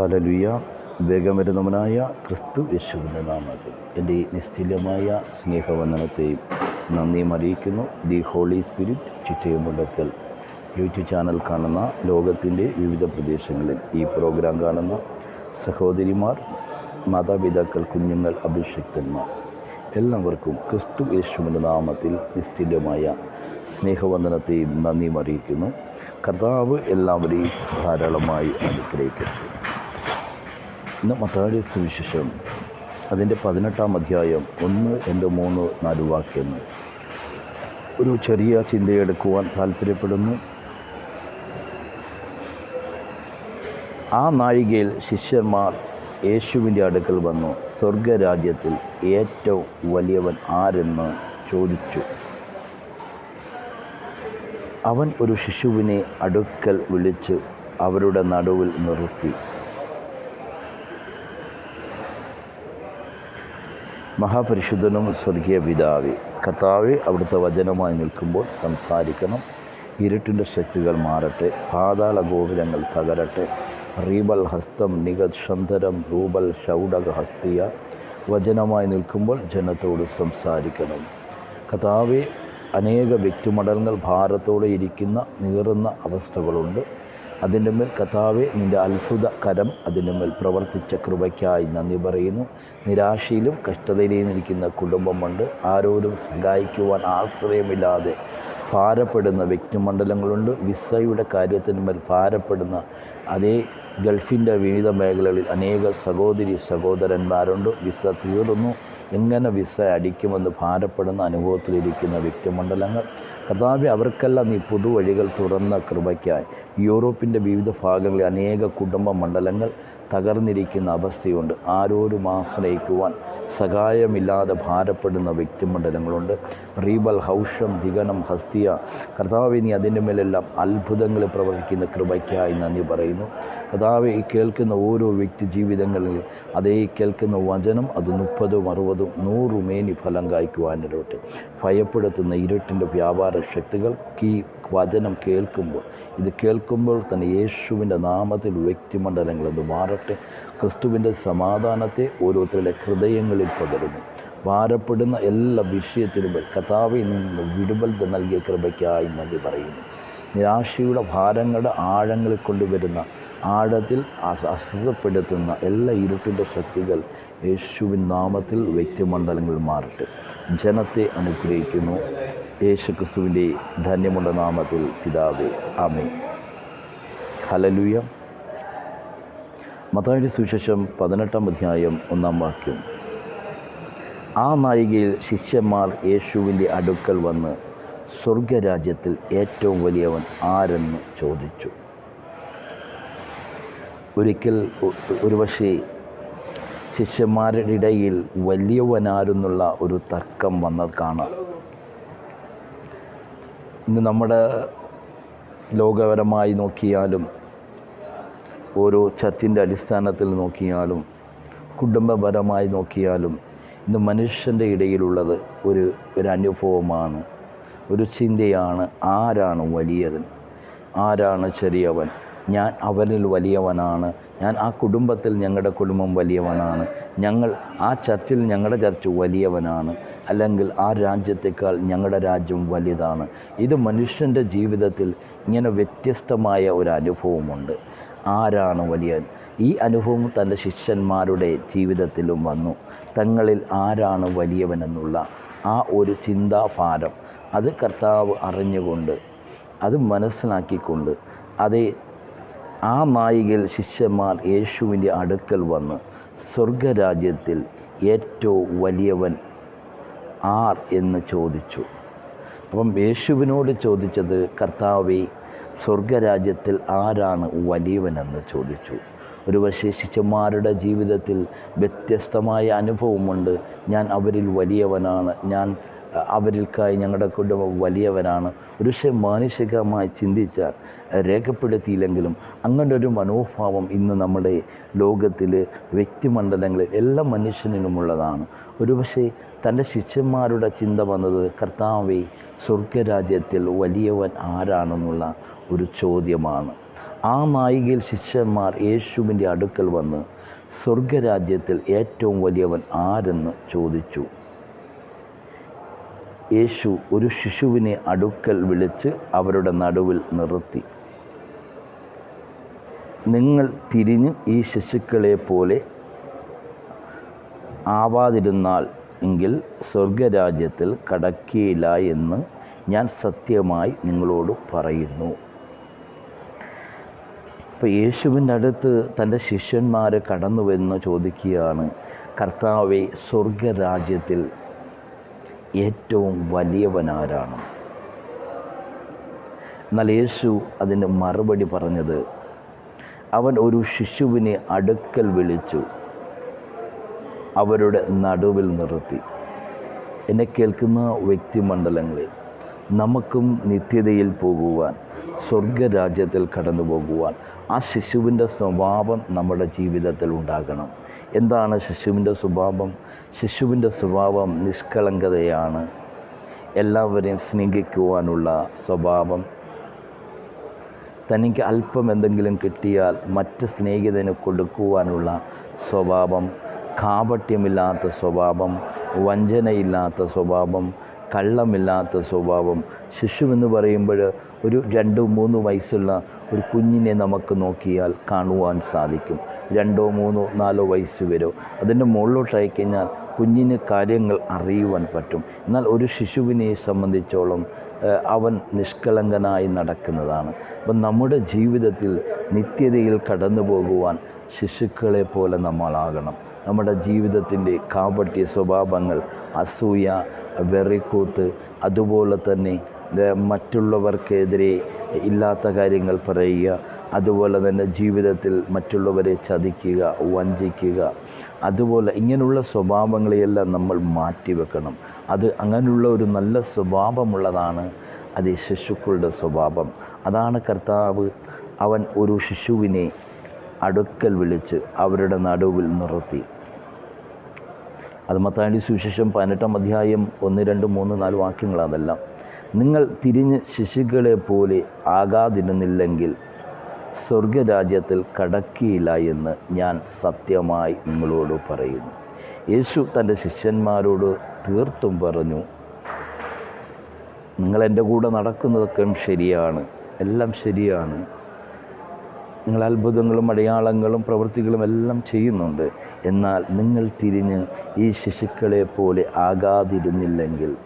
ഹലലുയ വേഗം വരുന്നവനായ ക്രിസ്തു യേശുവിന്റെ നാമത്തിൽ എന്റെ നിശ്ചലമായ സ്നേഹവന്ദനത്തെയും നന്ദിയും അറിയിക്കുന്നു. The holy spirit Chittayamundakkal YouTube channel കാണുന്ന ലോകത്തിന്റെ വിവിധ പ്രദേശങ്ങളിൽ ഈ പ്രോഗ്രാം കാണുന്ന സഹോദരിമാർ മാതാപിതാക്കൾ കുഞ്ഞുങ്ങൾ അഭിഷിക്തന്മാർ എല്ലാവർക്കും ക്രിസ്തു യേശുവിന്റെ നാമത്തിൽ നിസ്തുല്യമായ സ്നേഹവന്ദനത്തെയും നന്ദിയും അറിയിക്കുന്നു. കർത്താവ് എല്ലാവരെയും ധാരാളമായി അനുഗ്രഹിക്കട്ടെ. ഇന്ന് മത്താടി സുവിശേഷം അതിന്റെ പതിനെട്ടാം അധ്യായം ഒന്ന് രണ്ട് മൂന്ന് നാല് വാക്യങ്ങൾ. ഒരു ചെറിയ ചിന്തയെടുക്കുവാൻ താല്പര്യപ്പെടുന്നു. ആ നാഴികയിൽ ശിഷ്യന്മാർ യേശുവിന്റെ അടുക്കൽ വന്നു. സ്വർഗരാജ്യത്തിൽ ഏറ്റവും വലിയവൻ ആരെന്ന് ചോദിച്ചു. അവൻ ഒരു ശിശുവിനെ അടുക്കൽ വിളിച്ച് അവരുടെ നടുവിൽ നിർത്തി. മഹാപരിശുദ്ധനും സ്വർഗീയ പിതാവി കർത്താവെ അവിടുത്തെ വചനമായി നിൽക്കുമ്പോൾ സംസാരിക്കണം. ഇരുട്ടിന്റെ ശക്തികൾ മാറട്ടെ പാതാള ഗോപുരങ്ങൾ തകരട്ടെ. റീബൽ ഹസ്തം നിഗക്ഷന്തരം റൂബൽ ഷൗഡക ഹസ്തിയ. വചനമായി നിൽക്കുമ്പോൾ ജനത്തോട് സംസാരിക്കണം. കഥാവെ അനേക വ്യക്തിമടലങ്ങൾ ഭാരത്തോടെ ഇരിക്കുന്ന നീറുന്ന അവസ്ഥകളുണ്ട്. അതിന്റെ മേൽ കഥാവെ നിന്റെ അത്ഭുത കരം അതിന്റെ മേൽ പ്രവർത്തിച്ച കൃപയ്ക്കായി നന്ദി പറയുന്നു. നിരാശയിലും കഷ്ടതയിലും ഇരിക്കുന്ന കുടുംബമുണ്ട്. ആരോരും സഹായിക്കുവാൻ ആശ്രയമില്ലാതെ ഭാരപ്പെടുന്ന വ്യക്തിമണ്ഡലങ്ങളുണ്ട്. വിസയുടെ കാര്യത്തിന്മേൽ ഭാരപ്പെടുന്ന അതേ ഗൾഫിന്റെ വിവിധ മേഖലകളിൽ അനേക സഹോദരി സഹോദരന്മാരുണ്ട്. വിസ തീർന്നു. എങ്ങനെ വിസ അടിക്കുമെന്ന് ഭാരപ്പെടുന്ന അനുഭവത്തിലിരിക്കുന്ന വ്യക്തിമണ്ഡലങ്ങൾ. കഥാപി അവർക്കെല്ലാം നീ പുതുവഴികൾ തുറന്ന കൃപയ്ക്കായി. യൂറോപ്പിന്റെ വിവിധ ഭാഗങ്ങളിൽ അനേക കുടുംബ മണ്ഡലങ്ങൾ തകർന്നിരിക്കുന്ന അവസ്ഥയുണ്ട്. ആരോരും ആശ്രയിക്കുവാൻ സഹായമില്ലാതെ ഭാരപ്പെടുന്ന വ്യക്തിമണ്ഡലങ്ങളുണ്ട്. റീബൽ ഹൗഷം ദിഗനം ഹസ്തിയ. കർത്താവിനി അതിന്റെ മേലെല്ലാം അത്ഭുതങ്ങൾ പ്രവർത്തിക്കുന്ന കൃപയ്ക്കായി നന്ദി പറയുന്നു. കർത്താവെ ഈ കേൾക്കുന്ന ഓരോ വ്യക്തി ജീവിതങ്ങളിൽ അതേ കേൾക്കുന്ന വചനം അത് മുപ്പതും അറുപതും നൂറുമേനി ഫലം കായ്ക്കുവാനിടോട്ടെ ഭയപ്പെടുത്തുന്ന ഇരുട്ടിന്റെ വ്യാപാര ശക്തികൾ ഈ വചനം കേൾക്കുമ്പോൾ ഇത് കേൾക്കുമ്പോൾ തന്നെ യേശുവിന്റെ നാമത്തിൽ വ്യക്തിമണ്ഡലങ്ങൾ അത് മാറട്ടെ. ക്രിസ്തുവിന്റെ സമാധാനത്തെ ഓരോരുത്തരുടെ ഹൃദയങ്ങളിൽ പകരുന്നു. ഭാരപ്പെടുന്ന എല്ലാ വിഷയത്തിലും കഥാവിൽ നിന്ന് വിടുതൽ നൽകിയ കൃപയ്ക്കായി നന്ദി പറയുന്നു. നിരാശയുടെ ഭാരങ്ങളുടെ ആഴങ്ങളിൽ കൊണ്ടുവരുന്ന ആഴത്തിൽ അസ്വസ്ഥപ്പെടുത്തുന്ന എല്ലാ ഇരുട്ടിന്റെ ശക്തികൾ യേശുവിൻ നാമത്തിൽ വ്യക്തിമണ്ഡലങ്ങൾ മാറട്ടെ. ജനത്തെ അനുഗ്രഹിക്കുന്നു. യേശു ക്രിസ്തുവിന്റെ ധന്യമുള്ള നാമത്തിൽ പിതാവേ അമേ ഹലലുയ മതായുടെ സുവിശേഷം പതിനെട്ടാം അധ്യായം ഒന്നാം വാക്യം. ആ നായികയിൽ ശിഷ്യന്മാർ യേശുവിന്റെ അടുക്കൽ വന്ന് സ്വർഗരാജ്യത്തിൽ ഏറ്റവും വലിയവൻ ആരെന്ന് ചോദിച്ചു. ഒരിക്കൽ ഒരുപക്ഷെ ശിഷ്യന്മാരുടെ ഇടയിൽ വലിയവനാരെന്നുള്ള ഒരു തർക്കം വന്നത് കാണാം. ഇന്ന് നമ്മുടെ ലോകപരമായി നോക്കിയാലും ഓരോ ചർച്ചിന്റെ അടിസ്ഥാനത്തിൽ നോക്കിയാലും കുടുംബപരമായി നോക്കിയാലും ഇന്ന് മനുഷ്യന്റെ ഇടയിലുള്ളത് ഒരു ഒരു അനുഭവമാണ് ഒരു ചിന്തയാണ് ആരാണ് വലിയവൻ ആരാണ് ചെറിയവൻ. ഞാൻ അവരിൽ വലിയവനാണ്. ഞാൻ ആ കുടുംബത്തിൽ ഞങ്ങളുടെ കുടുംബം വലിയവനാണ്. ഞങ്ങൾ ആ ചർച്ചിൽ ഞങ്ങളുടെ ചർച്ച് വലിയവനാണ്. അല്ലെങ്കിൽ ആ രാജ്യത്തേക്കാൾ ഞങ്ങളുടെ രാജ്യം വലുതാണ്. ഇത് മനുഷ്യന്റെ ജീവിതത്തിൽ ഇങ്ങനെ വ്യത്യസ്തമായ ഒരു അനുഭവമുണ്ട്. ആരാണ് വലിയ ഈ അനുഭവം തന്റെ ശിഷ്യന്മാരുടെ ജീവിതത്തിലും വന്നു. തങ്ങളിൽ ആരാണ് വലിയവനെന്നുള്ള ആ ഒരു ചിന്താഭാരം അത് കർത്താവ് അറിഞ്ഞുകൊണ്ട് അത് മനസ്സിലാക്കിക്കൊണ്ട് അതേ ആ നായികയിൽ ശിഷ്യന്മാർ യേശുവിന്റെ അടുക്കൽ വന്ന് സ്വർഗരാജ്യത്തിൽ ഏറ്റവും വലിയവൻ ആർ എന്ന് ചോദിച്ചു. അപ്പം യേശുവിനോട് ചോദിച്ചത് കർത്താവെ സ്വർഗരാജ്യത്തിൽ ആരാണ് വലിയവനെന്ന് ചോദിച്ചു. ഒരുപക്ഷെ ശിഷ്യന്മാരുടെ ജീവിതത്തിൽ വ്യത്യസ്തമായ അനുഭവമുണ്ട്. ഞാൻ അവരിൽ വലിയവനാണ്. ഞാൻ അവരിൽക്കായി ഞങ്ങളുടെ കുടുംബം വലിയവനാണ്. ഒരുപക്ഷെ മാനുഷികമായി ചിന്തിച്ചാൽ രേഖപ്പെടുത്തിയില്ലെങ്കിലും അങ്ങനെ ഒരു മനോഭാവം ഇന്ന് നമ്മുടെ ലോകത്തിൽ വ്യക്തിമണ്ഡലങ്ങളിൽ എല്ലാ മനുഷ്യനിലുമുള്ളതാണ്. ഒരുപക്ഷെ തന്റെ ശിഷ്യന്മാരുടെ ചിന്ത വന്നത് കർത്താവെ സ്വർഗരാജ്യത്തിൽ വലിയവൻ ആരാണെന്നുള്ള ഒരു ചോദ്യമാണ്. ആ നായികയിൽ ശിഷ്യന്മാർ യേശുവിന്റെ അടുക്കൽ വന്ന് സ്വർഗരാജ്യത്തിൽ ഏറ്റവും വലിയവൻ ആരെന്ന് ചോദിച്ചു. യേശു ഒരു ശിശുവിനെ അടുക്കൽ വിളിച്ച് അവരുടെ നടുവിൽ നിർത്തി. നിങ്ങൾ തിരിഞ്ഞ് ഈ ശിശുക്കളെ പോലെ ആവാതിരുന്നാൽ എങ്കിൽ സ്വർഗരാജ്യത്തിൽ കടക്കിയില്ല എന്ന് ഞാൻ സത്യമായി നിങ്ങളോട് പറയുന്നു. ഇപ്പോൾ യേശുവിന്റെ അടുത്ത് തന്റെ ശിഷ്യന്മാർ കടന്നുവെന്ന് ചോദിക്കുകയാണ് കർത്താവെ സ്വർഗരാജ്യത്തിൽ ഏറ്റവും വലിയവനാരാണ്. എന്നാൽ യേശു അതിന് മറുപടി പറഞ്ഞത് അവൻ ഒരു ശിശുവിനെ അടുക്കൽ വിളിച്ചു അവരുടെ നടുവിൽ നിർത്തി. എന്നെ കേൾക്കുന്ന വ്യക്തിമണ്ഡലങ്ങളിൽ നമുക്കും നിത്യതയിൽ പോകുവാൻ സ്വർഗരാജ്യത്തിൽ കടന്നു പോകുവാൻ ആ ശിശുവിന്റെ സ്വഭാവം നമ്മുടെ ജീവിതത്തിൽ ഉണ്ടാകണം. എന്താണ് ശിശുവിന്റെ സ്വഭാവം? ശിശുവിന്റെ സ്വഭാവം നിഷ്കളങ്കതയാണ്. എല്ലാവരെയും സ്നേഹിക്കുവാനുള്ള സ്വഭാവം. തനിക്ക് അല്പം എന്തെങ്കിലും കിട്ടിയാൽ മറ്റ് സ്നേഹിതന് കൊടുക്കുവാനുള്ള സ്വഭാവം. കാപട്യമില്ലാത്ത സ്വഭാവം വഞ്ചനയില്ലാത്ത സ്വഭാവം കള്ളമില്ലാത്ത സ്വഭാവം. ശിശുവെന്ന് പറയുമ്പോൾ ഒരു രണ്ടോ മൂന്നോ വയസ്സുള്ള ഒരു കുഞ്ഞിനെ നമുക്ക് നോക്കിയാൽ കാണുവാൻ സാധിക്കും. രണ്ടോ മൂന്നോ നാലോ വയസ്സ് വരും. അതിന്റെ മുകളിലോട്ടായി കഴിഞ്ഞാൽ കുഞ്ഞിന് കാര്യങ്ങൾ അറിയുവാൻ പറ്റും. എന്നാൽ ഒരു ശിശുവിനെ സംബന്ധിച്ചോളം അവൻ നിഷ്കളങ്കനായി നടക്കുന്നതാണ്. അപ്പം നമ്മുടെ ജീവിതത്തിൽ നിത്യതയിൽ കടന്നു പോകുവാൻ ശിശുക്കളെ പോലെ നമ്മളാകണം. നമ്മുടെ ജീവിതത്തിന്റെ കാപട്യ സ്വഭാവങ്ങൾ അസൂയ വെറിക്കൂത്ത് അതുപോലെ തന്നെ മറ്റുള്ളവർക്കെതിരെ ഇല്ലാത്ത കാര്യങ്ങൾ പറയുക അതുപോലെ തന്നെ ജീവിതത്തിൽ മറ്റുള്ളവരെ ചതിക്കുക വഞ്ചിക്കുക. അതുപോലെ ഇങ്ങനെയുള്ള സ്വഭാവങ്ങളെയെല്ലാം നമ്മൾ മാറ്റിവെക്കണം. അത് അങ്ങനെയുള്ള ഒരു നല്ല സ്വഭാവമുള്ളതാണ്. അത് ശിശുക്കളുടെ സ്വഭാവം. അതാണ് കർത്താവ് അവൻ ഒരു ശിശുവിനെ അടുക്കൽ വിളിച്ച് അവരുടെ നടുവിൽ നിർത്തി. അത് മത്താണ്ടി സുവിശേഷം പതിനെട്ടാം അധ്യായം ഒന്ന് രണ്ട് മൂന്ന് നാല് വാക്യങ്ങളാണെല്ലാം നിങ്ങൾ തിരിഞ്ഞ് ശിശുക്കളെ പോലെ ആകാതിരുന്നില്ലെങ്കിൽ സ്വർഗരാജ്യത്തിൽ കടക്കിയില്ല എന്ന് ഞാൻ സത്യമായി നിങ്ങളോട് പറയുന്നു. യേശു തന്റെ ശിഷ്യന്മാരോട് തീർത്തും പറഞ്ഞു നിങ്ങൾ എന്റെ കൂടെ നടക്കുന്നതൊക്കെ ശരിയാണ് എല്ലാം ശരിയാണ്. നിങ്ങൾ അത്ഭുതങ്ങളും അടയാളങ്ങളും പ്രവൃത്തികളും എല്ലാം ചെയ്യുന്നുണ്ട്. എന്നാൽ നിങ്ങൾ തിരിഞ്ഞ് ഈ ശിശുക്കളെ പോലെ ആകാതിരുന്നില്ലെങ്കിൽ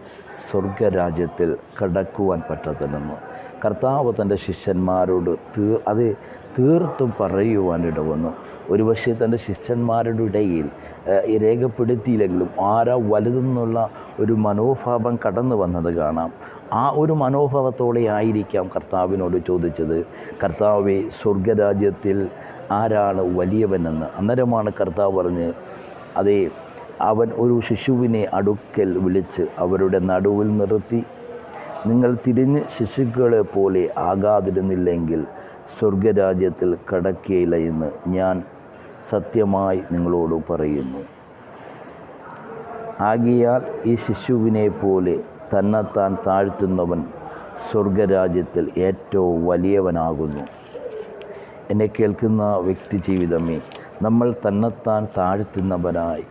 സ്വർഗരാജ്യത്തിൽ കടക്കുവാൻ പറ്റത്തില്ലെന്ന്. കർത്താവ് തന്റെ ശിഷ്യന്മാരോട് തീ അത് തീർത്തും പറയുവാനിട വന്നു ഒരുപക്ഷെ തന്റെ ശിഷ്യന്മാരുടെ ഇടയിൽ രേഖപ്പെടുത്തിയില്ലെങ്കിലും ആരാ വലുതെന്നുള്ള ഒരു മനോഭാവം കടന്നു വന്നത് കാണാം. ആ ഒരു മനോഭാവത്തോടെ ആയിരിക്കാം കർത്താവിനോട് ചോദിച്ചത്. കർത്താവെ സ്വർഗരാജ്യത്തിൽ ആരാണ് വലിയവനെന്ന്. അന്നേരമാണ് കർത്താവ് പറഞ്ഞ് അതേ അവൻ ഒരു ശിശുവിനെ അടുക്കൽ വിളിച്ച് അവരുടെ നടുവിൽ നിർത്തി നിങ്ങൾ തിരിഞ്ഞ് ശിശുക്കളെ പോലെ ആകാതിരുന്നില്ലെങ്കിൽ സ്വർഗരാജ്യത്തിൽ കടക്കുകയില്ല എന്ന് ഞാൻ സത്യമായി നിങ്ങളോട് പറയുന്നു. ആകിയാൽ ഈ ശിശുവിനെ പോലെ തന്നെത്താൻ താഴ്ത്തുന്നവൻ സ്വർഗരാജ്യത്തിൽ ഏറ്റവും വലിയവനാകുന്നു. എന്നെ കേൾക്കുന്ന വ്യക്തി ജീവിതമേ നമ്മൾ തന്നെത്താൻ താഴ്ത്തുന്നവനായി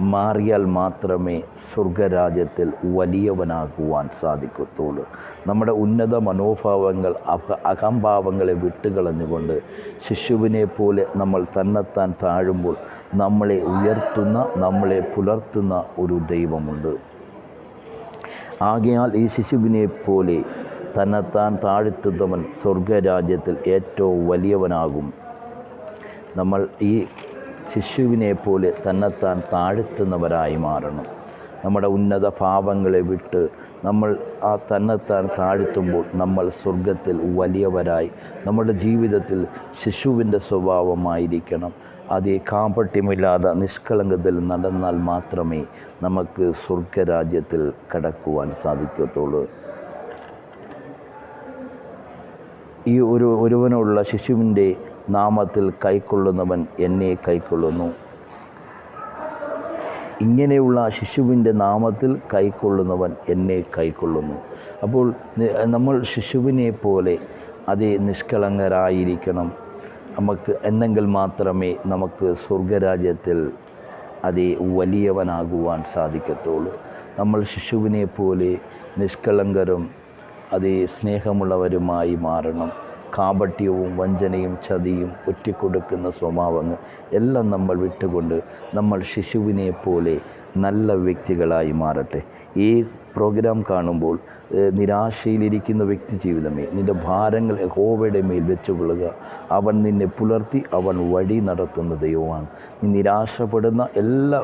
മാറിയാൽ മാത്രമേ സ്വർഗരാജ്യത്തിൽ വലിയവനാകുവാൻ സാധിക്കത്തുള്ളൂ. നമ്മുടെ ഉന്നത മനോഭാവങ്ങൾ അഹ അഹംഭാവങ്ങളെ വിട്ടുകളഞ്ഞുകൊണ്ട് ശിശുവിനെ പോലെ നമ്മൾ തന്നെത്താൻ താഴുമ്പോൾ നമ്മളെ ഉയർത്തുന്ന നമ്മളെ പുലർത്തുന്ന ഒരു ദൈവമുണ്ട്. ആകയാൽ ഈ ശിശുവിനെ പോലെ തന്നെത്താൻ താഴ്ത്തുന്നവൻ സ്വർഗരാജ്യത്തിൽ ഏറ്റവും വലിയവനാകും. നമ്മൾ ഈ ശിശുവിനെ പോലെ തന്നെത്താൻ താഴ്ത്തുന്നവരായി മാറണം. നമ്മുടെ ഉന്നത ഭാവങ്ങളെ വിട്ട് നമ്മൾ ആ തന്നെത്താൻ താഴ്ത്തുമ്പോൾ നമ്മൾ സ്വർഗത്തിൽ വലിയവരായി നമ്മുടെ ജീവിതത്തിൽ ശിശുവിന്റെ സ്വഭാവമായിരിക്കണം. അതേ കാപട്യമില്ലാതെ നിഷ്കളങ്കത്തിൽ നടന്നാൽ മാത്രമേ നമുക്ക് സ്വർഗരാജ്യത്തിൽ കടക്കുവാൻ സാധിക്കത്തുള്ളൂ. ഈ ഒരു ഒരുവനുള്ള ശിശുവിന്റെ നാമത്തിൽ കൈക്കൊള്ളുന്നവൻ എന്നെ കൈക്കൊള്ളുന്നു. ഇങ്ങനെയുള്ള ശിശുവിന്റെ നാമത്തിൽ കൈക്കൊള്ളുന്നവൻ എന്നെ കൈക്കൊള്ളുന്നു. അപ്പോൾ നമ്മൾ ശിശുവിനെ പോലെ അതേ നിഷ്കളങ്കരായിരിക്കണം. നമുക്ക് എന്നെങ്കിൽ മാത്രമേ നമുക്ക് സ്വർഗരാജ്യത്തിൽ അതേ വലിയവനാകുവാൻ സാധിക്കത്തുള്ളൂ. നമ്മൾ ശിശുവിനെ പോലെ നിഷ്കളങ്കരും അതേ സ്നേഹമുള്ളവരുമായി മാറണം. കാപട്യവും വഞ്ചനയും ചതിയും ഒറ്റിക്കൊടുക്കുന്ന സ്വഭാവങ്ങൾ എല്ലാം നമ്മൾ വിട്ടുകൊണ്ട് നമ്മൾ ശിശുവിനെ പോലെ നല്ല വ്യക്തികളായി മാറട്ടെ. ഈ പ്രോഗ്രാം കാണുമ്പോൾ നിരാശയിലിരിക്കുന്ന വ്യക്തി ജീവിതമേ നിന്റെ ഭാരങ്ങൾ ഹോവയുടെ മേൽ വെച്ചു കൊള്ളുക അവൻ നിന്നെ പുലർത്തി അവൻ വഴി നടത്തുന്ന ദൈവമാണ്. നീ നിരാശപ്പെടുന്ന എല്ലാ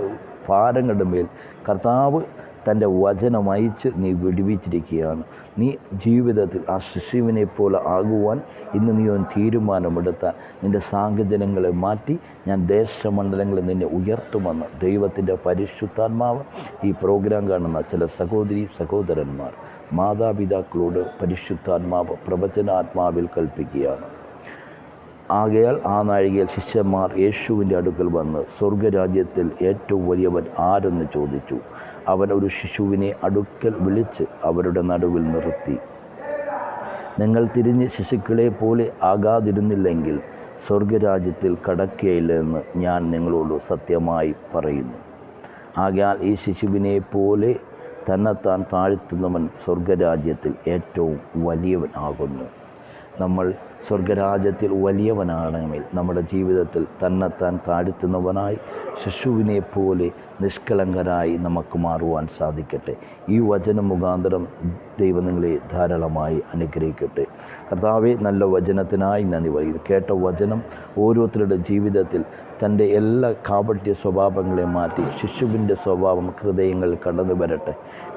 ഭാരങ്ങളുടെ മേൽ കർത്താവ് തന്റെ വചനം അയച്ച് നീ വിടുവിച്ചിരിക്കുകയാണ്. നീ ജീവിതത്തിൽ ആ ശിശുവിനെ പോലെ ആകുവാൻ ഇന്ന് നീ ഒന്ന് തീരുമാനമെടുത്താൽ നിന്റെ സാഹചര്യങ്ങളെ മാറ്റി ഞാൻ ദേശമണ്ഡലങ്ങളിൽ നിന്നെ ഉയർത്തുമെന്ന് ദൈവത്തിന്റെ പരിശുദ്ധാത്മാവ് ഈ പ്രോഗ്രാം കാണുന്ന ചില സഹോദരി സഹോദരന്മാർ മാതാപിതാക്കളോട് പരിശുദ്ധാത്മാവ് പ്രവചനാത്മാവിൽ കൽപ്പിക്കുകയാണ്. ആകയാൽ ആ നാഴികയിൽ ശിഷ്യന്മാർ യേശുവിന്റെ അടുക്കൽ വന്ന് സ്വർഗരാജ്യത്തിൽ ഏറ്റവും വലിയവൻ ആരെന്ന് ചോദിച്ചു. അവൻ ഒരു ശിശുവിനെ അടുക്കൽ വിളിച്ച് അവരുടെ നടുവിൽ നിർത്തി. നിങ്ങൾ തിരിഞ്ഞ് ശിശുക്കളെ പോലെ ആകാതിരുന്നില്ലെങ്കിൽ സ്വർഗരാജ്യത്തിൽ കടക്കുകയില്ലെന്ന് ഞാൻ നിങ്ങളോട് സത്യമായി പറയുന്നു. ആകയാൽ ഈ ശിശുവിനെ പോലെ തന്നെത്താൻ താഴ്ത്തുന്നവൻ സ്വർഗരാജ്യത്തിൽ ഏറ്റവും വലിയവൻ ആകുന്നു. നമ്മൾ സ്വർഗരാജ്യത്തിൽ വലിയവനാണെങ്കിൽ നമ്മുടെ ജീവിതത്തിൽ തന്നെത്താൻ താഴ്ത്തുന്നവനായി ശിശുവിനെ പോലെ നിഷ്കളങ്കരായി നമുക്ക് മാറുവാൻ സാധിക്കട്ടെ. ഈ വചന മുഖാന്തരം ദൈവം നിങ്ങളെ ധാരാളമായി അനുഗ്രഹിക്കട്ടെ. കർത്താവെ നല്ല വചനത്തിനായി നന്ദി പറയുന്നു. കേട്ട വചനം ഓരോരുത്തരുടെ ജീവിതത്തിൽ തന്റെ എല്ലാ കാപട്യ സ്വഭാവങ്ങളെ മാറ്റി ശിശുവിന്റെ സ്വഭാവം ഹൃദയങ്ങളിൽ കടന്നു വരട്ടെ.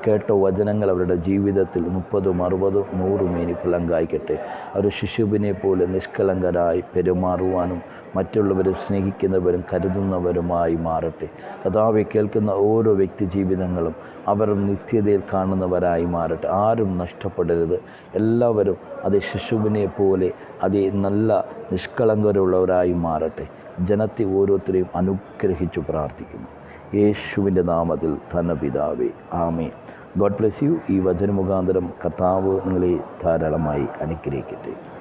കേട്ട വചനങ്ങൾ അവരുടെ ജീവിതത്തിൽ മുപ്പതും അറുപതും നൂറും ഇനി ഫലം കായ്ക്കട്ടെ അവർ ശിശുവിനെ പോലെ നിഷ്കളങ്കരായി പെരുമാറുവാനും മറ്റുള്ളവരെ സ്നേഹിക്കുന്നവരും കരുതുന്നവരുമായി മാറട്ടെ. കഥാവെ കേൾക്കുന്ന ഓരോ വ്യക്തി ജീവിതങ്ങളും അവർ നിത്യതയിൽ കാണുന്നവരായി മാറട്ടെ. ആരും നഷ്ടപ്പെടരുത്. എല്ലാവരും അതേ ശിശുവിനെ പോലെ അതേ നല്ല നിഷ്കളങ്കരുള്ളവരായി മാറട്ടെ. ജനത്തെ ഓരോരുത്തരെയും അനുഗ്രഹിച്ചു പ്രാർത്ഥിക്കുന്നു. യേശുവിന്റെ നാമത്തിൽ തന്നെ പിതാവേ ആമേ ഗോഡ് ബ്ലെസ് യു. ഈ വചനമുഖാന്തരം കർത്താവ് നിങ്ങളെ ധാരാളമായി അനുഗ്രഹിക്കട്ടെ.